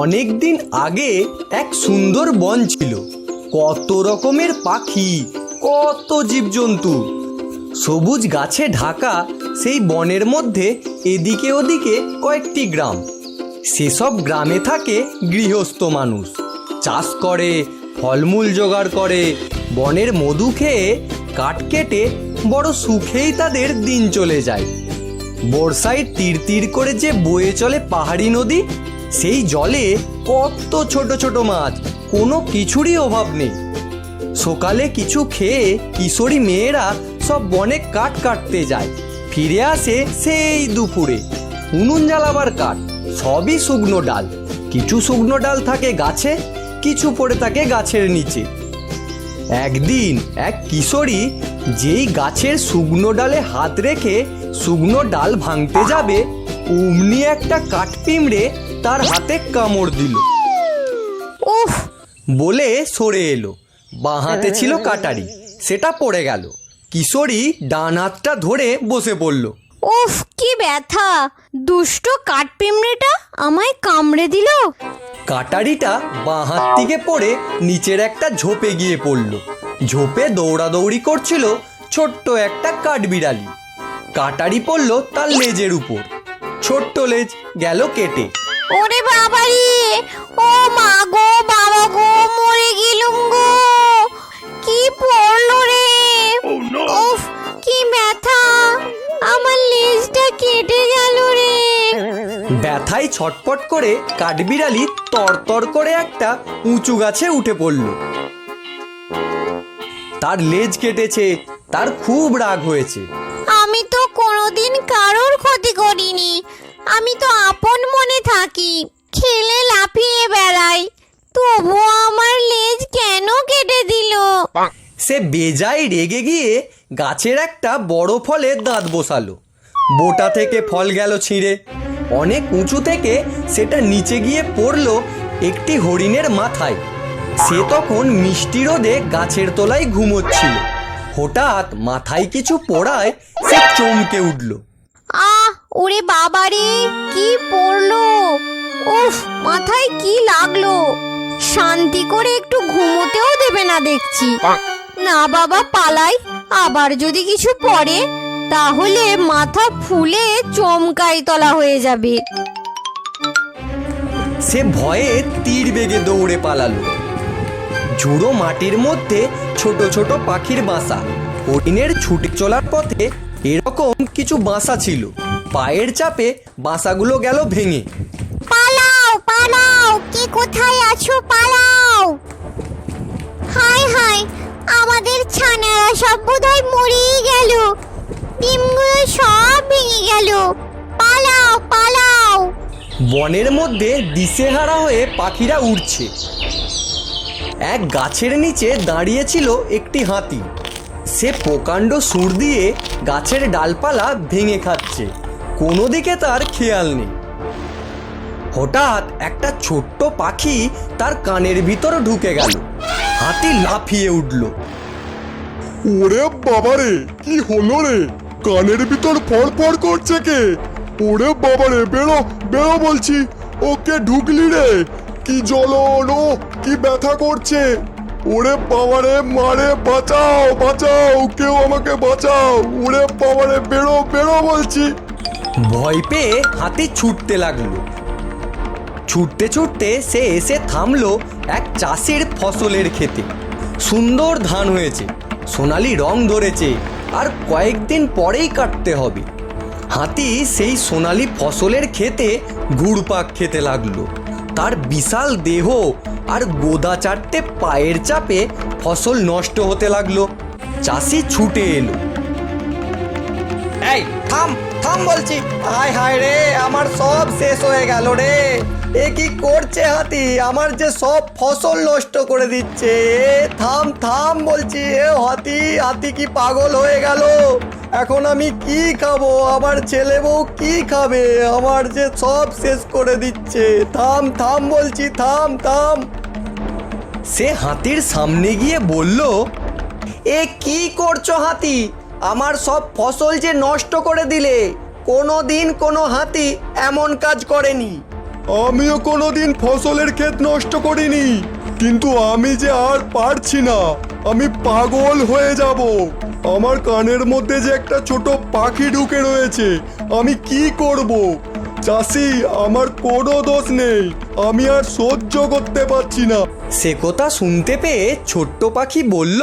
অনেক দিন আগে এক সুন্দর বন ছিল। কত রকমের পাখি, কত জীবজন্তু। সবুজ গাছে ঢাকা সেই বনের মধ্যে এদিকে ওদিকে কয়েকটি গ্রাম। সেসব গ্রামে থাকে গৃহস্থ মানুষ। চাষ করে, ফলমূল জোগাড় করে, বনের মধু খেয়ে কাঠ কেটে বড় সুখেই তাদের দিন চলে যায়। বর্ষায় তীর তীর করে যে বয়ে চলে পাহাড়ি নদী সেই জলে কত ছোট ছোট মাছ, কোনো কিছুরই অভাব নেই। সকালে কিছু খেয়ে কিশোরী মেয়েরা সব বনে কাঠ কাটতে যায়। ফিরে আসে সেই দুপুরে। উনুন জ্বালাবার কাঠ, সবই শুকনো ডাল। কিছু শুকনো ডাল থাকে গাছে, কিছু পড়ে থাকে গাছের নিচে। একদিন এক কিশোরী যেই গাছের শুকনো ডালে হাত রেখে শুকনো ডাল ভাঙতে যাবে অমনি একটা কাঠ পিমড়ে তার হাতে কামড় দিল। উফ! বলে সরে এলো। বাঁ হাতে ছিল কাটারি সেটা পড়ে গেল। কিশোরী ডান হাতটা ধরে বসে পড়ল। উফ কি ব্যথা! দুষ্ট কাঠপিমড়েটা আমায় কামড়ে দিল? কাটারিটা বাঁ হাত থেকে পড়ে নিচের একটা ঝোপে গিয়ে পড়ল। ঝোপে দৌড়াদৌড়ি করছিল ছোট্ট একটা কাঠবিড়ালি। কাটারি পড়ল তার লেজের উপর। ছোট্ট লেজ গেল কেটে। ওরে বাবারে ও মা গো বাবা গো মরে গেলুম গো। কি পড়ল রে? উফ কি ব্যথা। আমার লেজটা কেটে গেল রে। ব্যথায় ছটপট করে কাঠবিড়ালি তরতর করে একটা উঁচু গাছে উঠে পড়ল। তার লেজ কেটেছে তার খুব রাগ হয়েছে। কারোর ক্ষতি করিনি। আমি তো আপন মনে থাকি, খেলে লাফিয়ে বেড়াই। তবুও আমার লেজ কেন কেটে দিল? সে বেজায় রেগে গিয়ে গাছের একটা বড় ফলে দাঁত বসালো। বোটা থেকে ফল গেল ছিঁড়ে। অনেক উঁচু থেকে সেটা নিচে গিয়ে পড়ল একটি হরিণের মাথায়। সে তখন মিষ্টি রোদে গাছের তলায় ঘুমোচ্ছিল। হঠাৎ মাথায় কিছু পড়ায় সে চমকে উঠল। ওরে বাবারে কি পড়ল? উফ মাথায় কি লাগল? শান্তি করে একটু ঘুমোতেও দেবে না দেখছি। না বাবা পালাই। আবার যদি কিছু পড়ে তাহলে মাথা ফুলে চমকাই তলা হয়ে যাবে। সে ভয়ে তীর বেগে দৌড়ে পালালো। ঝুড়ো মাটির মধ্যে ছোট ছোট পাখির বাসা। হরিণের ছুটে চলার পথে এরকম কিছু বাসা ছিল। পায়ের চাপে বাসাগুলো গেল ভেঙে। পালাও পালাও কে কোথায় আছো পালাও। হাই হাই আমাদের ছানারা সব বোধহয় মরেই গেল। ডিমগুলো সব ভেঙে গেল। পালাও পালাও। বনের মধ্যে দিশেহারা হয়ে পাখিরা উড়ছে। এক গাছের নিচে দাঁড়িয়েছিল একটি হাতি। সে প্রকাণ্ড সুর দিয়ে গাছের ডালপালা ভেঙে খাচ্ছে। কোনো দিকে তার খেয়াল নেই। হঠাৎ একটা ছোট্ট পাখি তার কানের ভিতর ঢুকে গেল। হাতি লাফিয়ে উঠল। ওরে বাবারে, কি হলো রে? কানের ভিতর ফড়ফড় করছে কে? ওরে বাবারে, বেরো বেরো বলছি। ওকে ঢুকলি রে? কি জ্বলন, ও, কি ব্যথা করছে? ওরে বাবারে, মারে, বাঁচাও বাঁচাও, কেউ আমাকে বাঁচাও। ওরে বাবারে, বেরো বেরো বলছি। ভয় পেয়ে হাতি ছুটতে লাগল। ছুটতে ছুটতে সে এসে থামলো এক চাষির ফসলের ক্ষেতে। সুন্দর ধান হয়েছে, সোনালি রং ধরেছে, আর কয়েকদিন পরেই কাটতে হবে। হাতি সেই সোনালি ফসলের ক্ষেতে ঘুরপাক খেতে লাগল। তার বিশাল দেহ আর গোদা চারটে পায়ের চাপে ফসল নষ্ট হতে লাগল। চাষি ছুটে এলো। এই, থাম! থাম বলছি, হায় হায় রে, আমার সব শেষ হয়ে গেল রে। এ কি করছে হাতি? আমার যে সব ফসল নষ্ট করে দিচ্ছে। এ থাম থাম বলছি, এ হাতি হাতি কি পাগল হয়ে গেল? এখন আমি কি খাব? আমার ছেলে বউ কি খাবে? আমার যে সব শেষ করে দিচ্ছে। থাম থাম বলছি, থাম থাম। সে হাতির সামনে গিয়ে বলল, এ কি করছ হাতি? আমার সব ফসল যে নষ্ট করে দিলে কোনো দিন কোনো হাতি এমন কাজ করেনি। আমিও কোনো দিন ফসলের ক্ষেত নষ্ট করিনি কিন্তু আমি যে আর পারছি না আমি পাগল হয়ে যাব। আমার কানের মধ্যে যে একটা ছোট পাখি ঢুকে রয়েছে আমি কি করব? চাষি আমার কোনো দোষ নেই আমি আর সহ্য করতে পারছি না। সে কথা শুনতে পেয়ে ছোট্ট পাখি বলল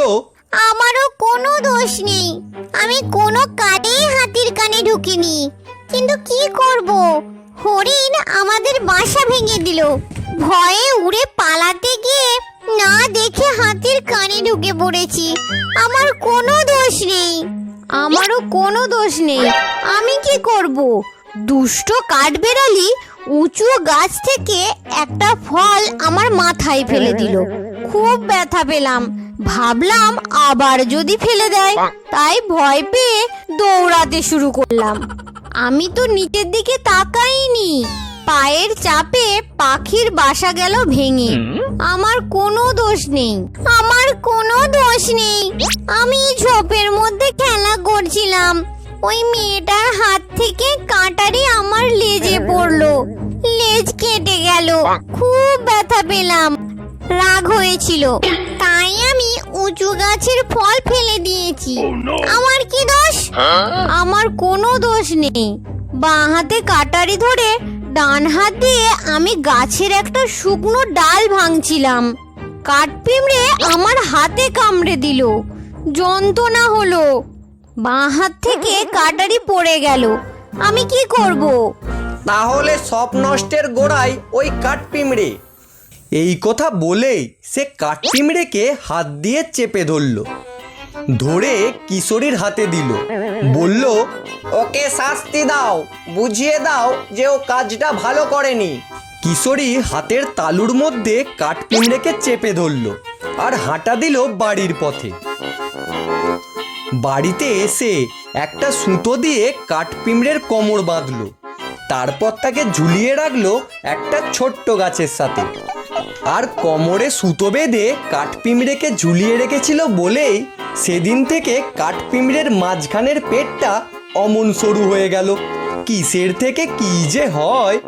আমারও কোনো দোষ নেই। আমি কোনো কানেই হাতির কানে ঢুকিনি। কিন্তু কি করব? হরিণ আমাদের বাসা ভেঙে দিল। ভয়ে উড়ে পালাতে গিয়ে না দেখে হাতির কানে ঢুকে পড়েছি। আমার কোনো দোষ নেই। আমারও কোনো দোষ নেই। আমি কি করব? দুষ্ট কাঠবেড়ালি উঁচু গাছ থেকে একটা ফল আমার মাথায় ফেলে দিল। খুব ব্যথা পেলাম। ভাবলাম আবার যদি ফেলে দেয় তাই ভয় পেয়ে দৌড়াতে শুরু করলাম। আমি তো নিচের দিকে তাকাইনি। পায়ের চাপে পাখির বাসা গেল ভেঙে। আমার কোনো দোষ নেই। আমার কোনো দোষ নেই। আমি ঝোপের মধ্যে খেলা করছিলাম। ওই মেয়েটার হাত থেকে কাঁটারি আমার লেজে পড়ল। লেজ কেটে গেল। খুব ব্যথা পেলাম। রাগ হয়েছিল। তাই আমি উঁচু গাছের ফল ফেলে দিয়েছি। আমার কি দোষ? আমার কোনো দোষ নেই। বাঁ হাতে কাটারি ধরে ডান হাত দিয়ে আমি গাছের একটা শুকনো ডাল ভাঙছিলাম। কাঠ পিঁমড়ে আমার হাতে কামড়ে দিল। যন্ত্রণা হলো। বাঁ হাত থেকে কাটারি পড়ে গেল। আমি কি করব? তাহলে সব নষ্টের গোড়ায় ওই কাঠ পিমড়ে এই কথা বলেই সে কাঠ পিমড়েকে হাত দিয়ে চেপে ধরল। ধরে কিশোরীর হাতে দিল। বলল, ওকে শাস্তি দাও, বুঝিয়ে দাও যে ও কাজটা ভালো করেনি। কিশোরী হাতের তালুর মধ্যে কাঠ পিমড়েকে চেপে ধরল আর হাঁটা দিল বাড়ির পথে। বাড়িতে এসে একটা সুতো দিয়ে কাঠ পিমড়ের কোমর বাঁধলো। তারপর তাকে ঝুলিয়ে রাখল একটা ছোট্ট গাছের সাথে। আর কোমরে সুতো বেঁধে কাঠপিমড়েকে ঝুলিয়ে রেখেছিল বলেই সেদিন থেকে কাঠপিমড়ের মাঝখানের পেটটা অমন সরু হয়ে গেল। কিসের থেকে কি যে হয়